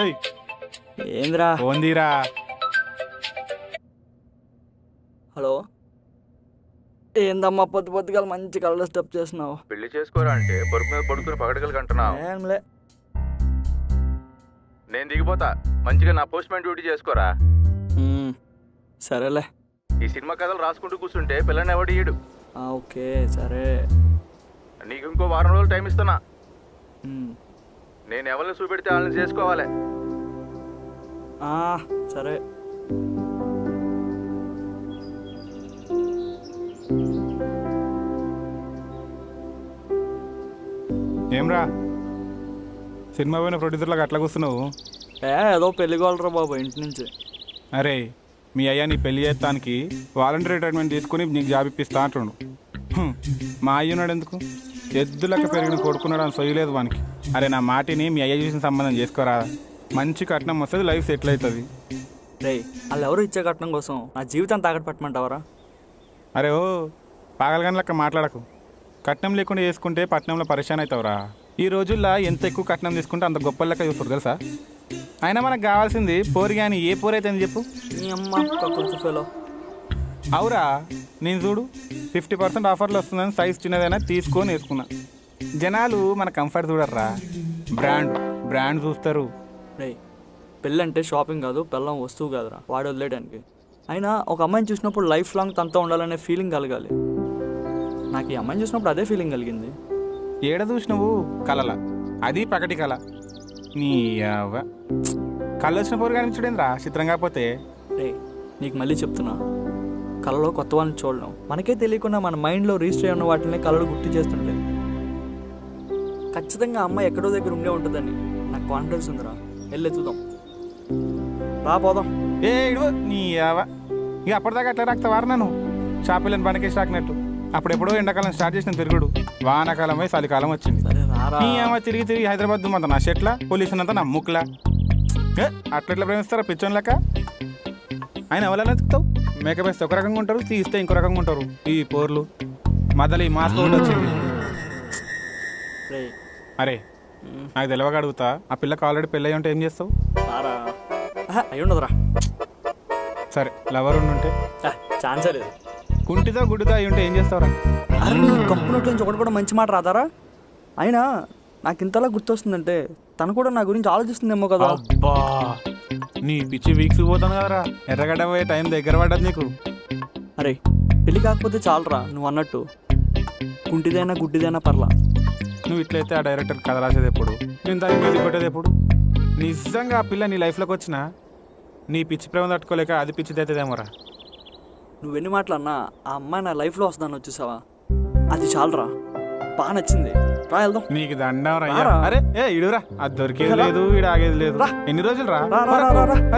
ఏయ్. ఏంద్రా? ఓందిరా హలో? ఏందమ్మా పొద్దు పొద్దుగాల మంచి కలర్ స్టెప్ చేస్తున్నావు? పెళ్ళి చేసుకోరా అంటే పరుపు మీద పడుకుని పగడగలు కంటున్నావు. ఏంలే నేను దిగిపోతా. మంచిగా నా పోస్ట్ మ్యాన్ డ్యూటీ చేసుకోరా. సరేలే. ఈ సినిమా కథలు రాసుకుంటూ కూర్చుంటే పిల్లని ఎవడు ఓకే సరే. నీకు ఇంకో వారం రోజులు టైం ఇస్తున్నా. నేను ఎవరిని చూపెడితే వాళ్ళని చేసుకోవాలి. ఆ, సరే. ఏమ్రా? సినిమా పోయిన ప్రొడ్యూసర్లకు అట్లా కూస్తున్నావు ఏ ఏదో పెళ్ళిగోలరా బాబు ఇంటి నుంచి. అరే మీ అయ్యా నీ పెళ్ళి చేస్తానికి వాలంటీర్ రిటైర్మెంట్ తీసుకుని నీకు జాబ్ ఇప్పిస్తా అంటుండు. హ్మ్. మా అయ్య ఉన్నాడు ఎందుకు ఎద్దులక్క పెరిగిన కొడుకున్నాడు అని సొయ్యలేదు వానికి. అరే నా మాటిని మీ అయ్య చూసిన సంబంధం చేసుకోరా? మంచి కట్నం వస్తుంది లైఫ్ సెటిల్ అవుతుంది రేయ్ వాళ్ళు ఎవరు ఇచ్చే కట్నం కోసం నా జీవితం తాకట్టు పెట్టమంటావరా అరే ఓ పాగలగాని లెక్క మాట్లాడకు. కట్నం లేకుండా చేసుకుంటే పట్నంలో పరిశాన్ అవుతావురా ఈ రోజుల్లో ఎంత ఎక్కువ కట్నం తీసుకుంటే అంత గొప్ప లెక్క చూస్తారు తెలుసా? అయినా మనకు కావాల్సింది పోరి కానీ ఏ పోరు అయితే చెప్పు. నీ అమ్మ ఫెలో అవురా నేను చూడు ఫిఫ్టీ పర్సెంట్ ఆఫర్లు వస్తుందని సైజ్ చిన్నదైనా తీసుకొని వేసుకున్నా. జనాలు మన కంఫర్ట్ చూడర్రా. బ్రాండ్ బ్రాండ్ చూస్తారు. పెళ్ళంటే షాపింగ్ కాదు పెళ్ళం వస్తువు కాదురా. వాడు వదిలేయడానికి. అయినా ఒక అమ్మాయిని చూసినప్పుడు లైఫ్ లాంగ్ తనతో ఉండాలనే ఫీలింగ్ కలగాలి. నాకు ఈ అమ్మాయిని చూసినప్పుడు అదే ఫీలింగ్ కలిగింది. ఏడ చూసినవు? కలల. అది పకటి కళ నీ అవ్వ. కళ్ళు వచ్చిన పోరు కనిపించడేంద్రా? చిత్రం కాకపోతే. రే నీకు మళ్ళీ చెప్తున్నా. కళలో కొత్త వాళ్ళని చూడడం మనకే తెలియకుండా మన మైండ్లో రిజిస్టర్ అయి ఉన్న వాటిని కళలు గుర్తు చేస్తుంటే ఖచ్చితంగా అమ్మాయి ఎక్కడో దగ్గర ఉండే ఉంటుందని నాకు కాన్ఫిడెన్స్ ఉందిరా. వెళ్ళి ఎత్తుదాం రా పోదాం. ఏ ఇడు నీ అవ్వ ఇక అప్పటిదాకా అట్లా రాక్తావారు నన్ను. షాపిల్లని పనికేసి రాకినట్టు. అప్పుడెప్పుడో ఎండాకాలం స్టార్ట్ చేసిన తిరుగుడు వానాకాలం పోయి చలికాలం వచ్చింది. సరే రారా. నీ అమ్మ తిరిగి తిరిగి హైదరాబాద్ దుమ్మంత నా షర్ట్ల పోలీసులు అంతా నా ముక్కులా. ఏ, అట్లా ఎట్లా ప్రేమిస్తారా పిచ్చోన్ లెక్క? ఆయన ఎవరైనా ఎత్తుకుతావు మేకప్ వేస్తే ఒక రకంగా ఉంటారు తీస్తే ఇంకో రకంగా ఉంటారు. ఈ పోర్లు. మధ్యలో ఈ మాస్క్ ఒకటి వచ్చింది. రే అరే నాకు తెలియక అడుగుతా. ఆ పిల్లకి ఆల్రెడీ పెళ్ళి అయి ఉంటే ఏం చేస్తావు? అయి ఉండదురా. సరే లవర్ ఉంటే ఛాన్సే లేదు. కుంటిదో గుడ్డిదో అయి ఉంటే ఏం చేస్తావురా? అరే నీ కంపు నోట్ల నుంచి ఒకటి కూడా మంచి మాట రాదారా? అయినా నాకు ఇంతలా గుర్తొస్తుందంటే తను కూడా నా గురించి ఆలోచిస్తుందేమో కదా. అబ్బా నీ పిచ్చి వీక్స్ పోతాను కదరా. ఎర్రగడ్డ పోయే టైం దగ్గర పడ్డది నీకు. అరే పెళ్ళి కాకపోతే చాలరా నువ్వు అన్నట్టు. కుంటిదైనా గుడ్డిదైనా పర్లా. నువ్వు ఇట్లయితే ఆ డైరెక్టర్ కథ రాసేది ఎప్పుడు? నేను దానికి మ్యూజిక్ కొట్టేది ఎప్పుడు? నిజంగా ఆ పిల్ల నీ లైఫ్లోకి వచ్చిన నీ పిచ్చి ప్రేమ తట్టుకోలేక అది పిచ్చిది అవుతుందేమోరా నువ్వెన్ని మాటలు అన్నా ఆ అమ్మాయి నా లైఫ్లో వస్తుందని వచ్చేసావా? అది చాలరా. బాగా నచ్చింది. రా వెళ్దాం. నీకు దండం రా. అరే ఏ ఇడురా. అది దొరికేది లేదు ఇడు ఆగేది లేదు. ఎన్ని రోజులు రా? రా, రా, రా, రా, రా.